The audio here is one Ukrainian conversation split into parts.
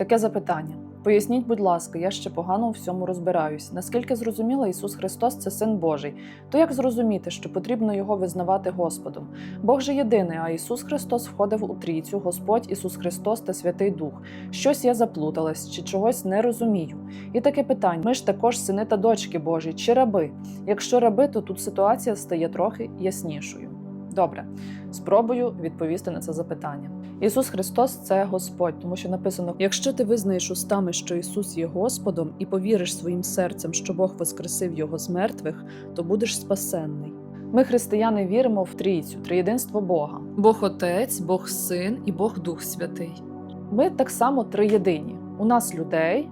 Таке запитання. Поясніть, будь ласка, я ще погано у всьому розбираюсь. Наскільки зрозуміла, Ісус Христос це син Божий, то як зрозуміти, що потрібно його визнавати Господом? Бог же єдиний, а Ісус Христос входив у трійцю, Господь Ісус Христос та Святий Дух. Щось я заплуталась чи чогось не розумію. І таке питання: ми ж також сини та дочки Божі, чи раби? Якщо раби, то тут ситуація стає трохи яснішою. Добре, спробую відповісти на це запитання. Ісус Христос це Господь, тому що написано: якщо ти визнаєш устами, що Ісус є Господом, і повіриш своїм серцем, що Бог воскресив Його з мертвих, то будеш спасенний. Ми, християни, віримо в трійцю, триєдинство Бога. Бог Отець, Бог Син і Бог Дух Святий. Ми так само триєдині. У нас людей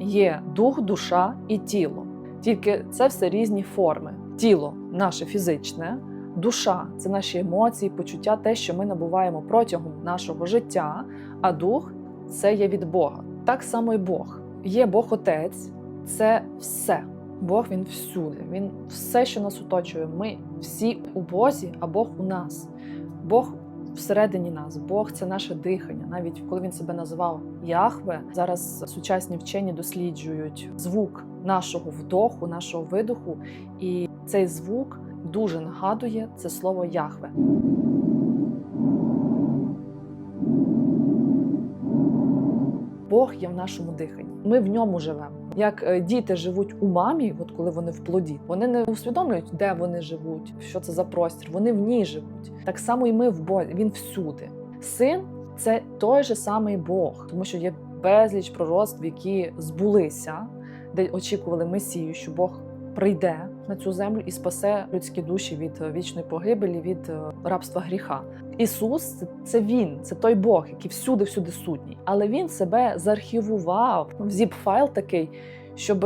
є дух, душа і тіло. Тільки це все різні форми. Тіло наше фізичне, душа це наші емоції, почуття, те, що ми набуваємо протягом нашого життя, а дух це є від Бога. Так само і Бог. Є Бог Отець, це все. Бог він всюди. Він все, що нас оточує. Ми всі у Бозі, а Бог у нас. Бог всередині нас. Бог це наше дихання. Навіть коли він себе називав Яхве, зараз сучасні вчені досліджують звук нашого вдоху, нашого видоху, і цей звук дуже нагадує це слово Яхве. Бог є в нашому диханні. Ми в ньому живемо. Як е, діти живуть у мамі, от коли вони в плоді, вони не усвідомлюють, де вони живуть, що це за простір. Вони в ній живуть. Так само і ми в Бозі. Він всюди. Син це той же самий Бог, тому що є безліч пророцтв, які збулися, де очікували Месію, що Бог прийде на цю землю і спасе людські душі від е, вічної погибелі, від е, рабства гріха. Ісус це- Він, це той Бог, який всюди, всюди сутній. Але він себе заархівував в зіп-файл такий, щоб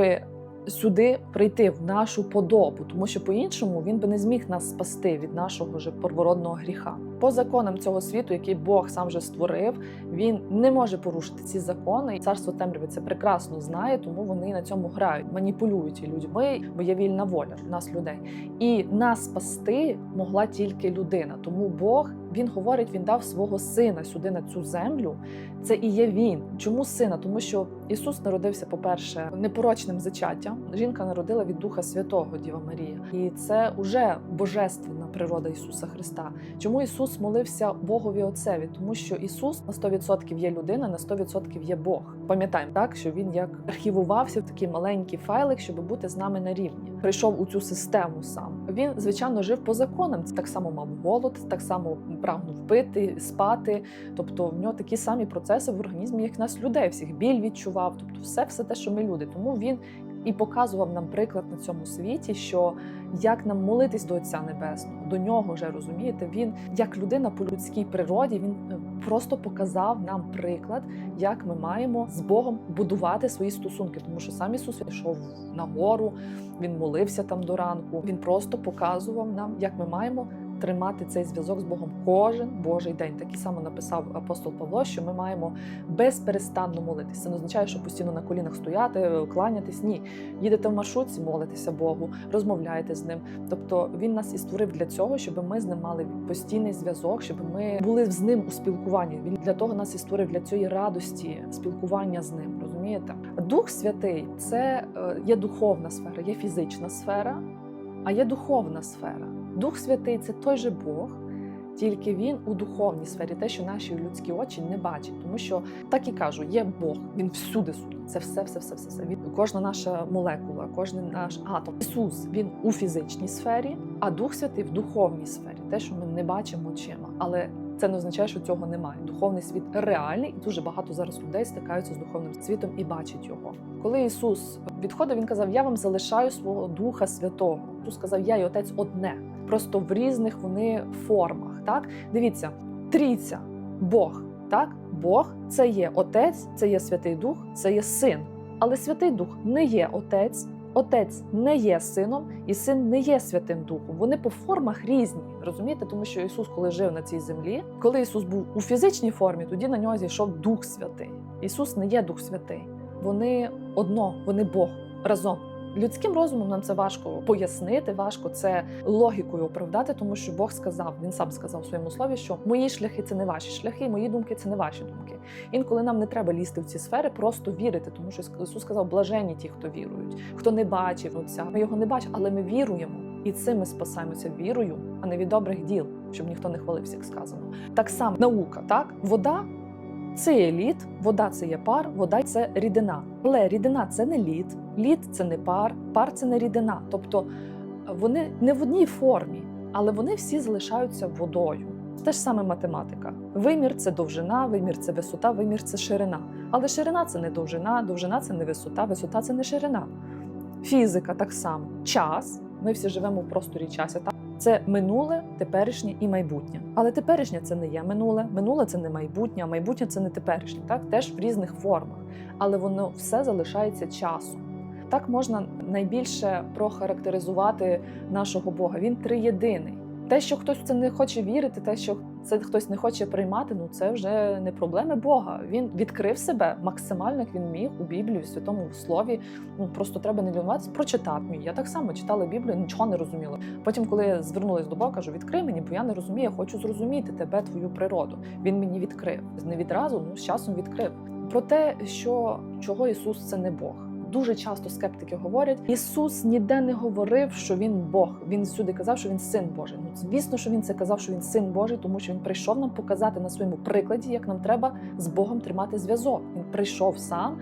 сюди прийти в нашу подобу, тому що по-іншому він би не зміг нас спасти від нашого же первородного гріха. По законам цього світу, який Бог сам же створив, він не може порушити ці закони. І царство темряви це прекрасно знає, тому вони на цьому грають, маніпулюють людьми, бо є вільна воля в нас людей. І нас спасти могла тільки людина. Тому Бог він говорить, він дав свого сина сюди на цю землю. Це і є він. Чому сина? Тому що Ісус народився, по-перше, непорочним зачаттям. Жінка народила від Духа Святого Діва Марія, і це уже божественна природа Ісуса Христа. Чому Ісус молився Богові Отцеві? Тому що Ісус на 100% є людина, на 100% є Бог. Пам'ятаємо так, що він як архівувався в такий маленький файлик, щоб бути з нами на рівні. Прийшов у цю систему сам. Він звичайно жив по законам. Так само мав голод, так само прагнув пити, спати. Тобто в нього такі самі процеси в організмі, як нас людей. Всіх біль відчував. Тобто, все, все те, що ми люди. Тому він і показував нам приклад на цьому світі, що як нам молитись до Отця Небесного, до нього вже розумієте. Він як людина по людській природі, він е, просто показав нам приклад, як ми маємо з Богом будувати свої стосунки, тому що сам Ісус йшов на гору, він молився там до ранку. Він просто показував нам, як ми маємо. Тримати цей зв'язок з Богом кожен Божий день. Так і само написав апостол Павло, що ми маємо безперестанно молитися. Це не означає, що постійно на колінах стояти, кланятись. Ні, їдете в маршрутці, молитеся Богу, розмовляєте з ним. Тобто він нас і створив для цього, щоб ми з ним мали постійний зв'язок, щоб ми були з ним у спілкуванні. Він для того нас і створив для цієї радості спілкування з ним. Розумієте? Дух Святий це е, є духовна сфера, є фізична сфера, а є духовна сфера. Дух Святий це той же Бог. Тільки він у духовній сфері, те, що наші людські очі не бачать, тому що так і кажу, є Бог, він всюди сутній. Це все, все, все, все, все. Він кожна наша молекула, кожен наш атом. Ісус він у фізичній сфері, а Дух Святий в духовній сфері, те, що ми не бачимо очима. Але це не означає, що цього немає. Духовний світ реальний, і дуже багато зараз людей стикаються з духовним світом і бачать його. Коли Ісус відходив, він казав: Я вам залишаю свого Духа Святого. Ісус сказав, я і Отець одне. Просто в різних вони формах. Так, дивіться, трійця, Бог. Так, Бог це є Отець, це є Святий Дух, це є син. Але Святий Дух не є Отець, Отець не є сином, і син не є Святим Духом. Вони по формах різні, розумієте? Тому що Ісус, коли жив на цій землі, коли Ісус був у фізичній формі, тоді на нього зійшов Дух Святий. Ісус не є Дух Святий. Вони одно, вони Бог разом. Людським розумом нам це важко пояснити, важко це логікою оправдати, тому що Бог сказав, він сам сказав у своєму слові, що мої шляхи це не ваші шляхи, мої думки це не ваші думки. Інколи нам не треба лізти в ці сфери, просто вірити, тому що Ісус сказав, блаженні ті, хто вірують, хто не бачив Отця. Ми його не бачимо, але ми віруємо. І цим ми спасаємося вірою, а не від добрих діл, щоб ніхто не хвалився, як сказано. Так само наука, так вода це є лід, вода це є пар, вода це рідина. Але рідина це не лід, лід це не пар, пар це не рідина. Тобто вони не в одній формі, але вони всі залишаються водою. Те ж саме математика. Вимір це довжина, вимір це висота, вимір це ширина. Але ширина це не довжина, довжина це не висота, висота це не ширина. Фізика так само. Час. Ми всі живемо в просторі часу. Це минуле, теперішнє і майбутнє. Але теперішнє це не є минуле, минуле це не майбутнє, а майбутнє це не теперішнє. Так теж в різних формах, але воно все залишається часом. Так можна найбільше прохарактеризувати нашого Бога. Він триєдиний. Те, що хтось в це не хоче вірити, те, що це хтось не хоче приймати, ну це вже не проблеми Бога. Він відкрив себе максимально, як він міг у Біблії, в святому слові. Ну просто треба не лінуватися, прочитати. Я так само читала Біблію, нічого не розуміла. Потім, коли я звернулася до Бога, кажу, відкрий мені, бо я не розумію, я хочу зрозуміти тебе, твою природу. Він мені відкрив. Не відразу, ну з часом відкрив. Про те, що чого Ісус це не Бог. Дуже часто скептики говорять, Ісус ніде не говорив, що він Бог. Він всюди казав, що він син Божий. Ну звісно, що він це казав, що він син Божий, тому що він прийшов нам показати на своєму прикладі, як нам треба з Богом тримати зв'язок. Він прийшов сам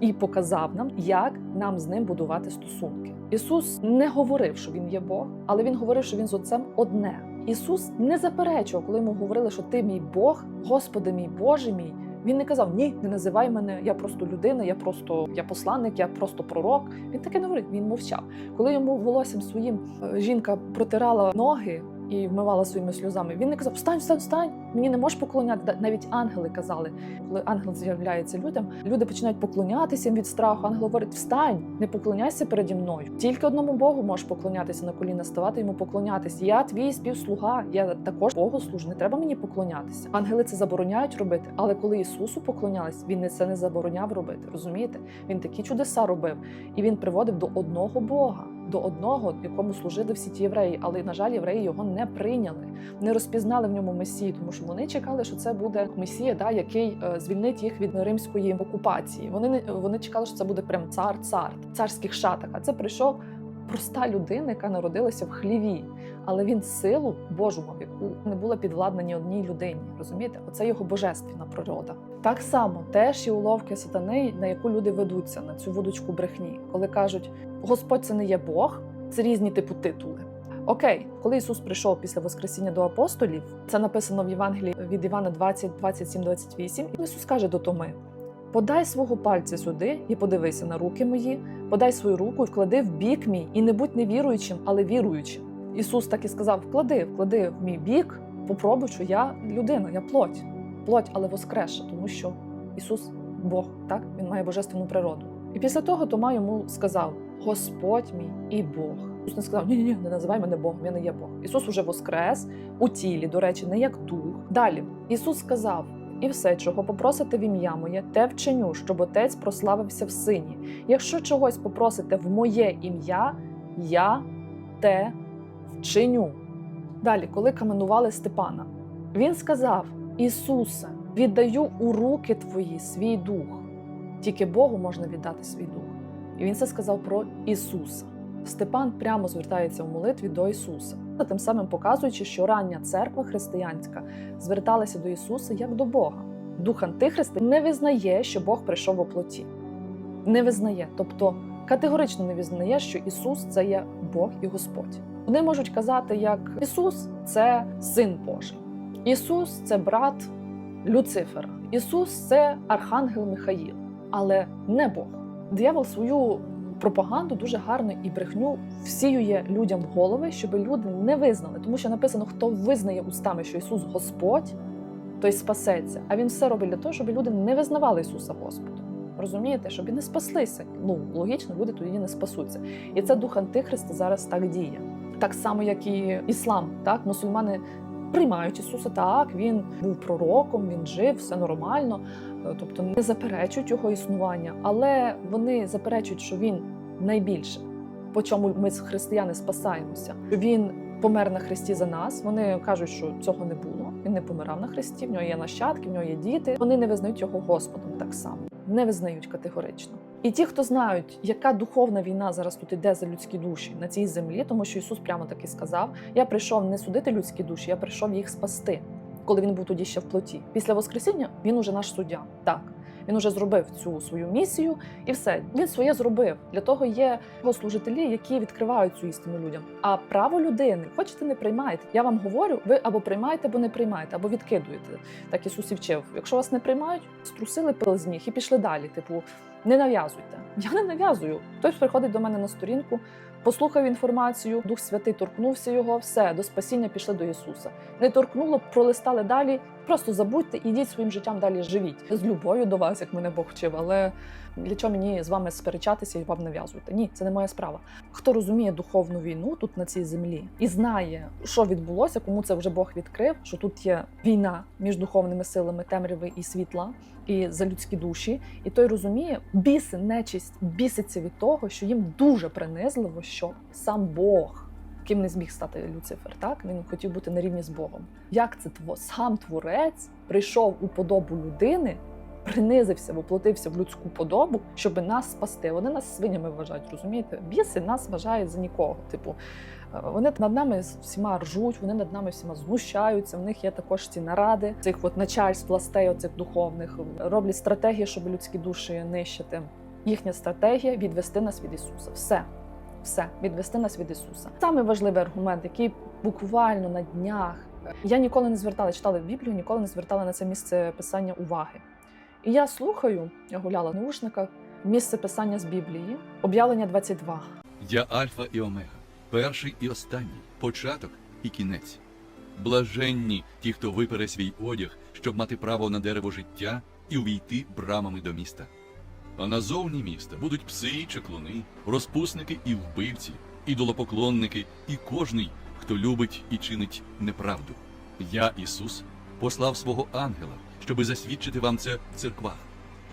і показав нам, як нам з ним будувати стосунки. Ісус не говорив, що він є Бог, але він говорив, що він з отцем одне. Ісус не заперечував, коли йому говорили, що ти мій Бог, Господи мій Боже мій. Він не казав Ні, не називай мене, я просто людина, я просто я посланник, я просто пророк. Він таке не говорив, він мовчав. Коли йому волоссям своїм е, жінка протирала ноги і вмивала своїми сльозами, він не казав Встань, встань, встань, мені не можеш поклоняти. Навіть ангели казали, коли ангел з'являється людям, люди починають поклонятися від страху. Ангел говорить: Встань, не поклоняйся переді мною. Тільки одному Богу можеш поклонятися на коліна, ставати йому поклонятися. Я твій співслуга, я також Богу служу, не треба мені поклонятися. Ангели це забороняють робити, але коли Ісусу поклонялись, він це не забороняв робити. Розумієте? Він такі чудеса робив, і він приводив до одного Бога. До одного, якому служили всі ті євреї, але на жаль, євреї його не прийняли, не розпізнали в ньому месію, тому що вони чекали, що це буде месія, да, який е, звільнить їх від римської окупації. Вони не вони чекали, що це буде прям цар, цар, царських шатах. А це прийшов проста людина, яка народилася в хліві, але він силу мав, яку не була підвладна ні одній людині. Розумієте, оце його божественна природа. Так само теж є уловки сатани, на яку люди ведуться на цю вудочку брехні, коли кажуть, Господь це не є Бог, це різні типу титули. Окей, коли Ісус прийшов після Воскресіння до апостолів, це написано в Євангелії від Івана 20, 27, 28, і Ісус каже до Томи: Подай свого пальця сюди і подивися на руки мої, подай свою руку і вклади в бік мій, і не будь невіруючим, але віруючим. Ісус так і сказав: вклади, вклади в мій бік, попробуй, що я людина, я плоть, плоть, але воскресша, тому що Ісус Бог, так Він має божественну природу. І після того Тома йому сказав: Господь мій і Бог. Ісус не сказав: Ні, ні, ні, не називай мене Богом, я не є Бог. Ісус уже воскрес у тілі, до речі, не як дух. Далі Ісус сказав. І все, чого попросите в ім'я моє, те вчиню, щоб отець прославився в сині. Якщо чогось попросите в моє ім'я, я те вчиню. Далі, коли каменували Степана, він сказав: Ісусе, віддаю у руки твої свій дух. Тільки Богу можна віддати свій дух. І він це сказав про Ісуса. Степан прямо звертається в молитві до Ісуса, тим самим показуючи, що рання церква християнська зверталася до Ісуса як до Бога. Дух Антихриста не визнає, що Бог прийшов у плоті. Не визнає, тобто категорично не визнає, що Ісус це є Бог і Господь. Вони можуть казати, як Ісус це син Божий, Ісус це брат Люцифера, Ісус це Архангел Михаїл, але не Бог. Диявол свою пропаганду дуже гарно і брехню всіює людям в голови, щоб люди не визнали, тому що написано, хто визнає устами, що Ісус Господь, той спасеться. А він все робить для того, щоб люди не визнавали Ісуса Господом. Розумієте, щоб і не спаслися. Ну логічно, люди тоді не спасуться. І це дух Антихриста зараз так діє. Так само, як і іслам, так мусульмани. Приймають Ісуса так, він був пророком, він жив, все нормально, тобто не заперечують його існування, але вони заперечують, що він найбільше по чому ми християни спасаємося. Він помер на хресті за нас. Вони кажуть, що цього не було. Він не помирав на хресті. В нього є нащадки, в нього є діти. Вони не визнають його Господом так само, не визнають категорично. І ті, хто знають, яка духовна війна зараз тут іде за людські душі на цій землі, тому що Ісус прямо таки сказав: Я прийшов не судити людські душі, я прийшов їх спасти, коли він був тоді ще в плоті. Після Воскресіння він уже наш суддя. Так. Він уже зробив цю свою місію, і все він своє зробив. Для того є його служителі, які відкривають цю істину людям. А право людини, хочете, не приймаєте. Я вам говорю, ви або приймаєте, або не приймаєте, або відкидуєте. Так Ісус і вчив. Якщо вас не приймають, струсили пил з ніг і пішли далі. Типу, не нав'язуйте. Я не нав'язую. Хтось приходить до мене на сторінку, послухав інформацію, Дух Святий торкнувся його, все до спасіння пішли до Ісуса. Не торкнуло, пролистали далі. Просто забудьте, ідіть своїм життям далі живіть з любов'ю до вас, як мене Бог вчив. Але для чого мені з вами сперечатися і вам нав'язувати? Ні, це не моя справа. Хто розуміє духовну війну тут на цій землі і знає, що відбулося, кому це вже Бог відкрив, що тут є війна між духовними силами темряви і світла, і за людські душі, і той розуміє, біси, нечисть біситься від того, що їм дуже принизливо, що сам Бог. Ким не зміг стати Люцифер, так він хотів бути на рівні з Богом. Як це сам творець прийшов у подобу людини, принизився, воплотився в людську подобу, щоб нас спасти. Вони нас свинями вважають, розумієте? Біси нас вважають за нікого. Типу, е, вони над нами всіма ржуть, вони над нами всіма знущаються. В них є також ці наради цих от начальств властей, оцих духовних, роблять стратегії, щоб людські душі нищити. Їхня стратегія відвести нас від Ісуса. Все. Все, відвести нас від Ісуса. Саме важливий аргумент, який буквально на днях я ніколи не звертала, читала Біблію, ніколи не звертала на це місце писання уваги. І я слухаю, я гуляла в наушниках, місце писання з Біблії, об'явлення 22. Я Альфа і Омега, перший і останній, початок і кінець. Блаженні ті, хто випере свій одяг, щоб мати право на дерево життя і увійти брамами до міста. А назовні міста будуть пси чеклуни, розпусники і вбивці, ідолопоклонники, і кожний, хто любить і чинить неправду. Я, Ісус, послав свого ангела, щоби засвідчити вам це в церквах.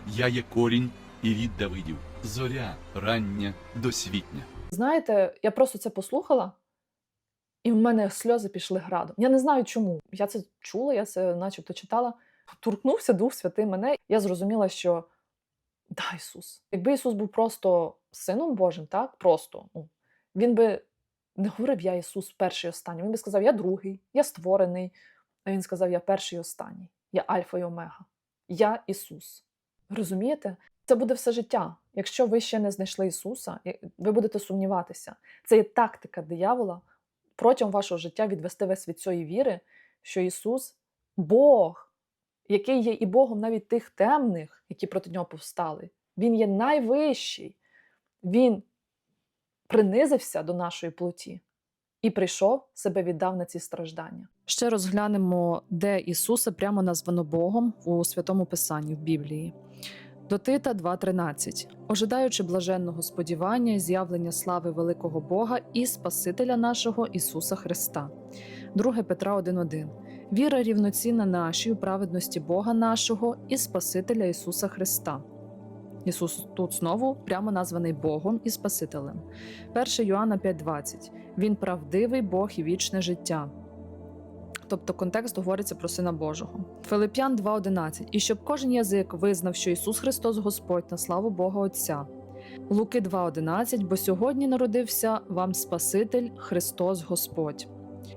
Я є корінь і рід Давидів, зоря рання досвітня. Знаєте, я просто це послухала, і в мене сльози пішли градом. Я не знаю чому. Я це чула, я це начебто читала. Торкнувся Дух Святий мене. Я зрозуміла, що да, Ісус. Якби Ісус був просто Сином Божим, так? Просто. Ну, він би не говорив я Ісус перший і останній. Він би сказав, я другий, я створений. А він сказав, я перший і останній, я Альфа і Омега. Я Ісус. Розумієте? Це буде все життя. Якщо ви ще не знайшли Ісуса, ви будете сумніватися. Це є тактика диявола протягом вашого життя відвести вас від цієї віри, що Ісус Бог, який є і Богом навіть тих темних, які проти нього повстали. Він є найвищий. Він принизився до нашої плоті і прийшов, себе віддав на ці страждання. Ще розглянемо, де Ісуса прямо названо Богом у святому Писанні в Біблії. До Тита 2.13. ожидаючи блаженного сподівання і з'явлення слави великого Бога і Спасителя нашого Ісуса Христа. 2 Петра 1.1. Віра рівноцінна нашій у праведності Бога нашого і Спасителя Ісуса Христа. Ісус тут знову прямо названий Богом і Спасителем. 1 Йоанна 5.20. Він правдивий Бог і вічне життя. Тобто контекст говориться про Сина Божого. Филип'ян 2.11. І щоб кожен язик визнав, що Ісус Христос Господь на славу Бога Отця. Луки 2.11. Бо сьогодні народився вам Спаситель Христос Господь.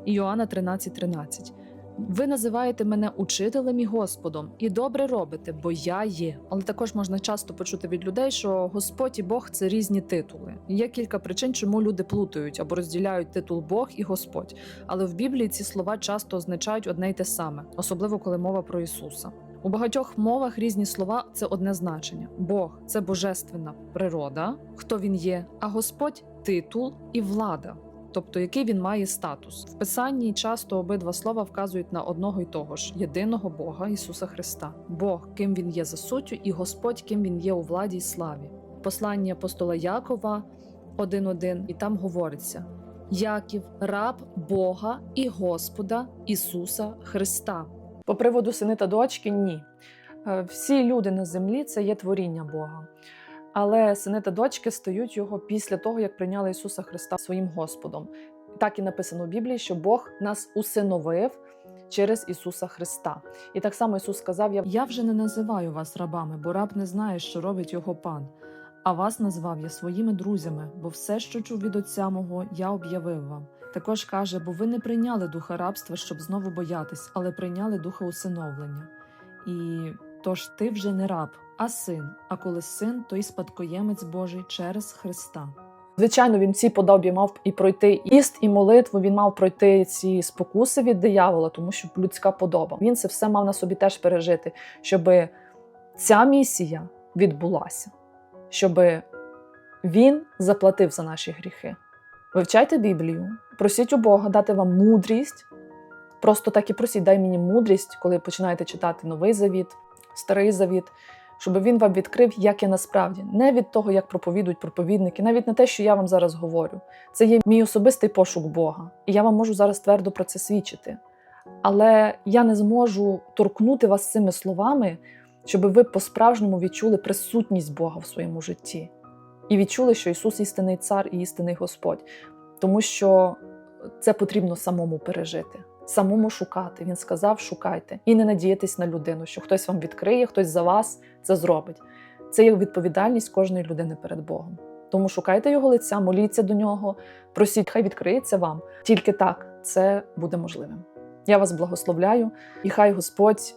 І Йоанна 13.13. Ви називаєте мене учителем і Господом, і добре робите, бо я є. Але також можна часто почути від людей, що Господь і Бог це різні титули. Є кілька причин, чому люди плутають або розділяють титул Бог і Господь. Але в Біблії ці слова часто означають одне й те саме, особливо коли мова про Ісуса. У багатьох мовах різні слова це одне значення. Бог це божественна природа, хто він є, а Господь титул і влада тобто який він має статус. В писанні часто обидва слова вказують на одного й того ж єдиного Бога Ісуса Христа, Бог, ким він є за суттю, і Господь, ким він є у владі й славі. Посланні апостола Якова 1.1, і там говориться: Яків, раб Бога і Господа Ісуса Христа. По приводу сини та дочки, ні. Е, Всі люди на землі це є творіння Бога. Але сини та дочки стають його після того, як прийняли Ісуса Христа своїм Господом. Так і написано в Біблії, що Бог нас усиновив через Ісуса Христа. І так само Ісус сказав: Я вже не називаю вас рабами, бо раб не знає, що робить його пан. А вас назвав я своїми друзями, бо все, що чув від отця мого, я об'явив вам. Також каже, бо ви не прийняли духа рабства, щоб знову боятись, але прийняли духа усиновлення. І тож ти вже не раб, а син. А коли син, то й спадкоємець Божий через Христа. Звичайно, він цій подобі мав і пройти іст і молитву. Він мав пройти ці спокуси від диявола, тому що людська подоба. Він це все мав на собі теж пережити, щоб ця місія відбулася, щоб він заплатив за наші гріхи. Вивчайте Біблію, просіть у Бога дати вам мудрість. Просто так і просіть, дай мені мудрість, коли починаєте читати новий завіт, старий завіт, щоб він вам відкрив, як я насправді, не від того, як проповідують проповідники, навіть не те, що я вам зараз говорю. Це є мій особистий пошук Бога, і я вам можу зараз твердо про це свідчити. Але я не зможу торкнути вас цими словами, щоб ви по-справжньому відчули присутність Бога в своєму житті і відчули, що Ісус істинний цар і істинний Господь, тому що це потрібно самому пережити. Самому шукати. Він сказав: шукайте і не надіятись на людину, що хтось вам відкриє, хтось за вас це зробить. Це є відповідальність кожної людини перед Богом. Тому шукайте його лиця, моліться до нього, просіть, хай відкриється вам. Тільки так це буде можливим. Я вас благословляю, і хай Господь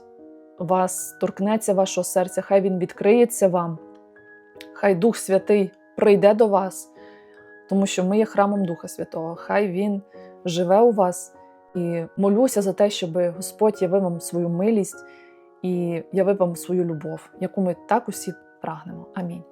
вас торкнеться вашого серця, хай Він відкриється вам, хай Дух Святий прийде до вас, тому що ми є храмом Духа Святого. Хай Він живе у вас. І молюся за те, щоб Господь явив вам свою милість і явив вам свою любов, яку ми так усі прагнемо. Амінь.